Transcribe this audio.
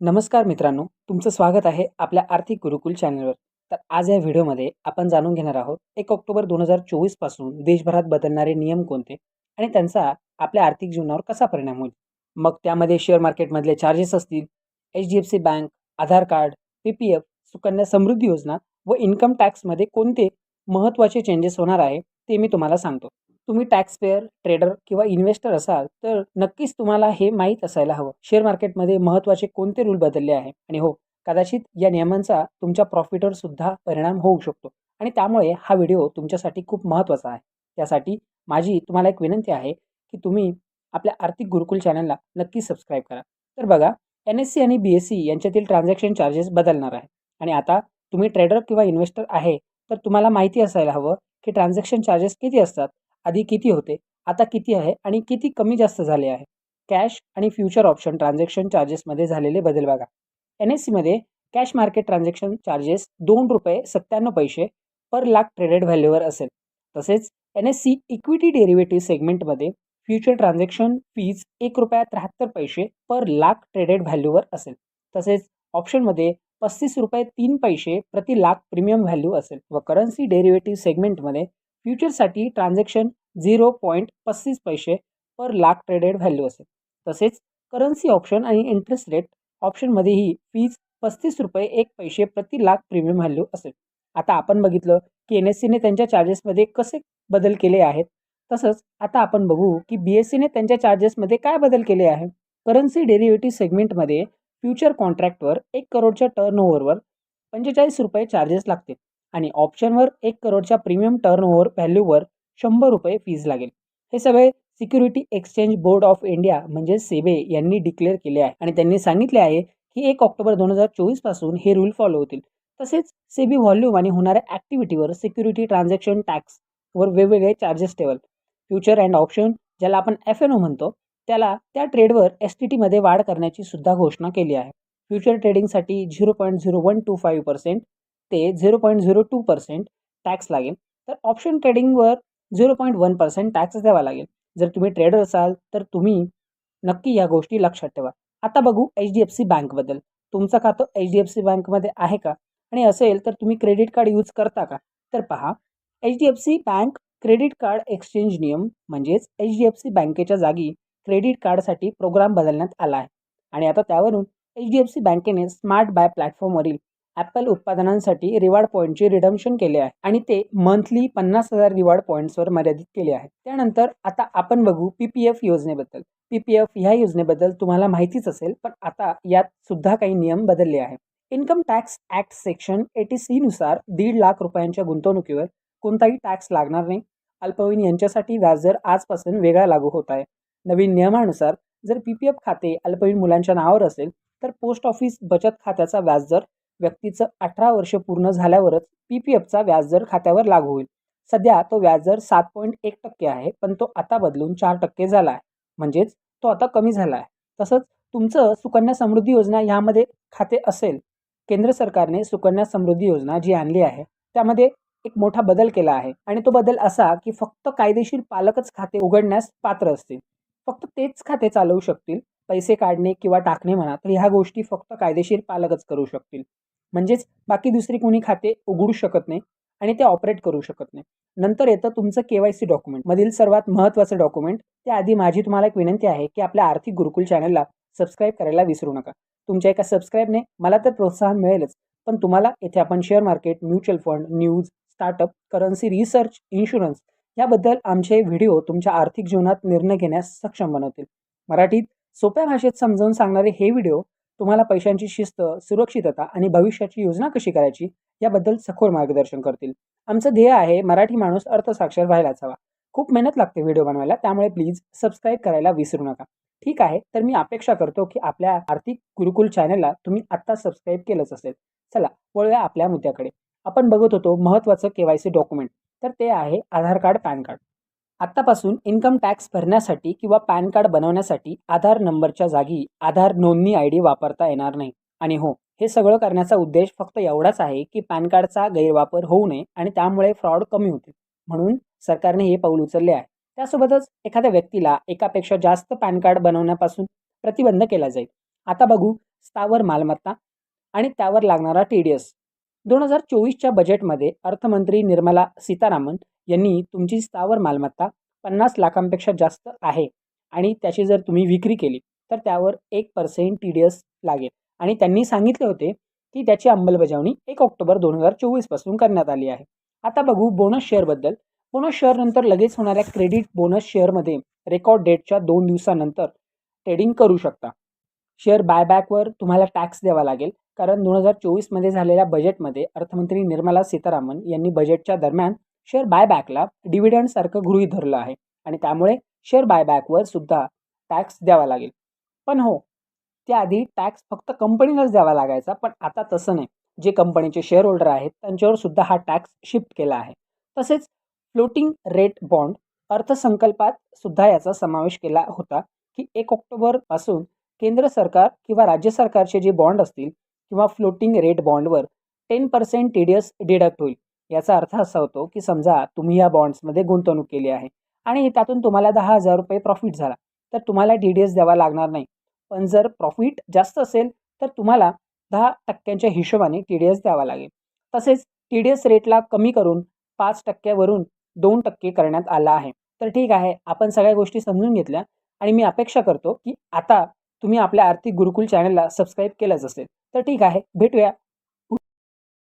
नमस्कार मित्रांनो तुमचं स्वागत आहे आपल्या आर्थिक गुरुकुल चॅनलवर. तर आज या व्हिडिओमध्ये आपण जाणून घेणार आहोत एक ऑक्टोबर दोन हजार चोवीसपासून देशभरात बदलणारे नियम कोणते आणि त्यांचा आपल्या आर्थिक जीवनावर कसा परिणाम होईल? मग त्यामध्ये शेअर मार्केटमधले चार्जेस असतील H D F C bank Aadhaar card P P F Sukanya Samriddhi Yojana व इन्कम टॅक्समध्ये कोणते महत्त्वाचे चेंजेस होणार आहे ते मी तुम्हाला सांगतो. तुम्ही टॅक्स पेअर ट्रेडर किंवा इन्व्हेस्टर असाल तर नक्कीच तुम्हाला हे माहीत असायला हवं. शेअर मार्केटमध्ये महत्त्वाचे कोणते रूल बदलले आहे? आणि हो कदाचित या नियमांचा तुमच्या प्रॉफिटवर सुद्धा परिणाम होऊ शकतो. आणि त्यामुळे हा व्हिडिओ तुमच्यासाठी खूप महत्त्वाचा आहे. त्यासाठी माझी तुम्हाला एक विनंती आहे की तुम्ही आपल्या आर्थिक गुरुकुल चॅनलला नक्की सबस्क्राईब करा. तर बघा एन एस सी आणि बी एस सी यांच्यातील ट्रान्झॅक्शन चार्जेस बदलणार आहे. आणि आता तुम्ही ट्रेडर किंवा इन्व्हेस्टर आहे तर तुम्हाला माहिती असायला हवं की ट्रान्झॅक्शन चार्जेस किती असतात? आधी किती होते आता किती आहे आणि किती कमी जास्त झाले आहे? कॅश आणि फ्युचर ऑप्शन ट्रान्झॅक्शन चार्जेसमध्ये झालेले बदल बघा. एन एस सीमध्ये कॅश मार्केट ट्रान्झॅक्शन चार्जेस दोन रुपये सत्त्याण्णव पैसे पर लाख ट्रेडेड व्हॅल्यूवर असेल. तसेच N S C equity derivative सेगमेंटमध्ये फ्युचर ट्रान्झॅक्शन फीज एक रुपया त्र्याहत्तर पैसे पर लाख ट्रेडेड व्हॅल्यूवर असेल. तसेच ऑप्शनमध्ये पस्तीस रुपये तीन पैसे प्रति लाख प्रीमियम व्हॅल्यू असेल व करन्सी डेरिव्हेटिव्ह सेगमेंटमध्ये फ्युचरसाठी ट्रान्झॅक्शन झिरो पॉईंट पस्तीस पैसे पर लाख ट्रेडेड व्हॅल्यू असेल. तसेच करन्सी ऑप्शन आणि इंटरेस्ट रेट ऑप्शनमध्येही फीज पस्तीस रुपये एक पैसे प्रति लाख प्रीमियम व्हॅल्यू असेल. आता आपण बघितलं की एन एस सीने त्यांच्या चार्जेसमध्ये कसे बदल केले आहेत. तसंच आता आपण बघू की बी एस सीने त्यांच्या चार्जेसमध्ये काय बदल केले आहे करन्सी डेरिव्हेटिव्ह सेगमेंटमध्ये फ्युचर कॉन्ट्रॅक्टवर एक करोडच्या टर्न ओव्हरवर पंचेचाळीस रुपये चार्जेस लागतील. आणि ऑप्शनवर एक करोडच्या प्रीमियम टर्न ओव्हर व्हॅल्यूवर शंभर रुपये फीज लागेल. हे सगळे security exchange board of India म्हणजे सेबे यांनी डिक्लेअर केले आहे. आणि त्यांनी सांगितले आहे की एक ऑक्टोबर दोन हजार चोवीसपासून हे रूल फॉलो होतील. तसेच सेबी व्हॉल्यूम आणि होणाऱ्या ॲक्टिव्हिटीवर सिक्युरिटी ट्रान्झॅक्शन टॅक्स वर वेगवेगळे चार्जेस ठेवल. फ्युचर अँड ऑप्शन ज्याला आपण एफ एन ओ म्हणतो त्याला त्या ट्रेडवर एस टी टीमध्ये वाढ करण्याची सुद्धा घोषणा केली आहे. Future ट्रेडिंगसाठी zero point zero one two five percent ते zero point zero two percent tax लागेल. तर option ट्रेडिंगवर zero point one percent tax द्यावा लागेल. जर तुम्ही ट्रेडर असाल तर तुम्ही नक्की या गोष्टी लक्षात ठेवा. आता बघू एच डी एफ सी बँकबद्दल तुमचं खातं एच डी एफ सी बँकमध्ये आहे का? आणि असेल तर तुम्ही क्रेडिट कार्ड यूज करता का? तर पहा H D F C bank credit card exchange नियम म्हणजेच एच डी एफ सी बँकेच्या जागी क्रेडिट कार्डसाठी प्रोग्राम बदलण्यात आला आहे. आणि आता त्यावरून एच डी एफ सी बँकेने स्मार्ट बाय प्लॅटफॉर्मवरील ॲपल उत्पादनांसाठी रिवॉर्ड पॉईंटचे रिडम्शन केले आहे आणि ते मंथली पन्नास हजार रिवॉर्ड पॉईंट्सवर मर्यादित केले आहे. त्यानंतर आता आपण बघू पी पी एफ योजनेबद्दल. पी पी एफ ह्या योजनेबद्दल तुम्हाला माहितीच असेल पण आता यात सुद्धा काही नियम बदलले आहेत. Income tax act section eighty सीनुसार दीड लाख रुपयांच्या गुंतवणुकीवर कोणताही टॅक्स लागणार नाही. अल्पवयीन यांच्यासाठी व्याजदर आजपासून वेगळा लागू होत आहे. नवीन नियमानुसार जर पी पी एफ खाते अल्पवयीन मुलांच्या नावावर असेल तर पोस्ट ऑफिस बचत खात्याचा व्याजदर व्यक्तीचं अठरा वर्ष पूर्ण झाल्यावरच पी पी एफचा व्याजदर खात्यावर लागू होईल. सध्या तो व्याजदर सात पॉईंट एक टक्के आहे पण तो आता बदलून चार टक्के झाला आहे. म्हणजेच तो आता कमी झाला आहे. तसंच तुमचं सुकन्या समृद्धी योजना यामध्ये खाते असेल केंद्र सरकारने सुकन्या समृद्धी योजना जी आणली आहे त्यामध्ये एक मोठा बदल केला आहे. आणि तो बदल असा की फक्त कायदेशीर पालकच खाते उघडण्यास पात्र असतील. फक्त तेच खाते चालवू शकतील पैसे काढणे किंवा टाकणे म्हणा तर ह्या गोष्टी फक्त कायदेशीर पालकच करू शकतील. म्हणजेच बाकी दुसरी कोणी खाते उघडू शकत नाही आणि ते ऑपरेट करू शकत नाही. नंतर येतं तुमचं के वाय सी डॉक्युमेंट. मधील सर्वात महत्त्वाचं डॉक्युमेंट त्याआधी माझी तुम्हाला एक विनंती आहे की आपल्या आर्थिक गुरुकुल चॅनलला सबस्क्राईब करायला विसरू नका. तुमच्या एका सबस्क्राईबने मला तर प्रोत्साहन मिळेलच पण तुम्हाला येथे आपण share market mutual fund news startup currency research insurance याबद्दल आमचे व्हिडिओ तुमच्या आर्थिक जीवनात निर्णय घेण्यास सक्षम बनवतील. मराठीत सोप्या भाषेत समजावून सांगणारे हे व्हिडिओ तुम्हाला पैशांची शिस्त सुरक्षितता आणि भविष्याची योजना कशी करायची याबद्दल सखोल मार्गदर्शन करतील. आमचं ध्येय आहे मराठी माणूस अर्थसाक्षर व्हायलाच हवा. खूप मेहनत लागते व्हिडिओ बनवायला त्यामुळे प्लीज सबस्क्राईब करायला विसरू नका. ठीक आहे तर मी अपेक्षा करतो की आपल्या आर्थिक गुरुकुल चॅनलला तुम्ही आत्ता सबस्क्राईब केलंच असेल. चला वळूया आपल्या मुद्द्याकडे. आपण बघत होतो महत्त्वाचं के वाय सी डॉक्युमेंट. तर ते आहे आधार कार्ड पॅन कार्ड. आत्तापासून इन्कम टॅक्स भरण्यासाठी किंवा पॅन कार्ड बनवण्यासाठी आधार नंबरच्या जागी आधार नोंदणी आय डी वापरता येणार नाही. आणि हो हे सगळं करण्याचा उद्देश फक्त एवढाच आहे की पॅन कार्डचा गैरवापर होऊ नये आणि त्यामुळे फ्रॉड कमी होतील. म्हणून सरकारने हे पाऊल उचलले आहे. त्यासोबतच एखाद्या व्यक्तीला एकापेक्षा जास्त पॅन कार्ड बनवण्यापासून प्रतिबंध केला जाईल. आता बघू स्थावर मालमत्ता आणि त्यावर लागणारा टी डी एस. दोन हजार चोवीसच्या बजेटमध्ये अर्थमंत्री निर्मला सीतारामन यांनी तुमची स्थावर मालमत्ता पन्नास लाखांपेक्षा जास्त आहे आणि त्याची जर तुम्ही विक्री केली तर त्यावर एक पर्सेंट टी डी एस लागेल. आणि त्यांनी सांगितले होते की त्याची अंमलबजावणी एक ऑक्टोबर दोन हजार चोवीसपासून करण्यात आली आहे. आता बघू बोनस शेअरबद्दल बोनस शेअरनंतर लगेच होणाऱ्या क्रेडिट बोनस शेअरमध्ये रेकॉर्ड डेटच्या दोन दिवसानंतर ट्रेडिंग करू शकता. शेअर बायबॅकवर तुम्हाला टॅक्स द्यावा लागेल कारण दोन हजार चोवीसमध्ये झालेल्या बजेटमध्ये अर्थमंत्री निर्मला सीतारामन यांनी बजेटच्या दरम्यान शेअर बायबॅकला डिव्हिडंडसारखं गृहीत धरलं आहे. आणि त्यामुळे शेअर बायबॅकवर सुद्धा टॅक्स द्यावा लागेल. पण हो त्याआधी टॅक्स फक्त कंपनीलाच द्यावा लागायचा पण आता तसं नाही. जे कंपनीचे शेअर होल्डर आहेत त्यांच्यावर सुद्धा हा टॅक्स शिफ्ट केला आहे. तसेच फ्लोटिंग रेट बॉन्ड अर्थसंकल्पात सुद्धा याचा समावेश केला होता की एक ऑक्टोबरपासून केंद्र सरकार किंवा राज्य सरकारचे जे बॉन्ड असतील किंवा फ्लोटिंग रेट बॉन्डवर ten percent T D S deduct होईल. याचा अर्थ असा होतो की समजा तुम्ही या बॉन्ड्समध्ये गुंतवणूक केली आहे आणि त्यातून तुम्हाला दहा हजार रुपये प्रॉफिट झाला तर तुम्हाला डी डी एस द्यावा लागणार नाही. पण जर प्रॉफिट जास्त असेल तर तुम्हाला दहा टक्क्यांच्या हिशोबाने टी डी एस द्यावा लागेल. तसेच टी डी एस रेटला कमी करून पाच टक्क्यावरून दोन टक्के करण्यात आला आहे. तर ठीक आहे आपण सगळ्या गोष्टी समजून घेतल्या आणि मी अपेक्षा करतो की आता तुम्ही आपल्या आर्थिक गुरुकुल चॅनलला सबस्क्राईब केलंच असेल. तर ठीक आहे भेटूया.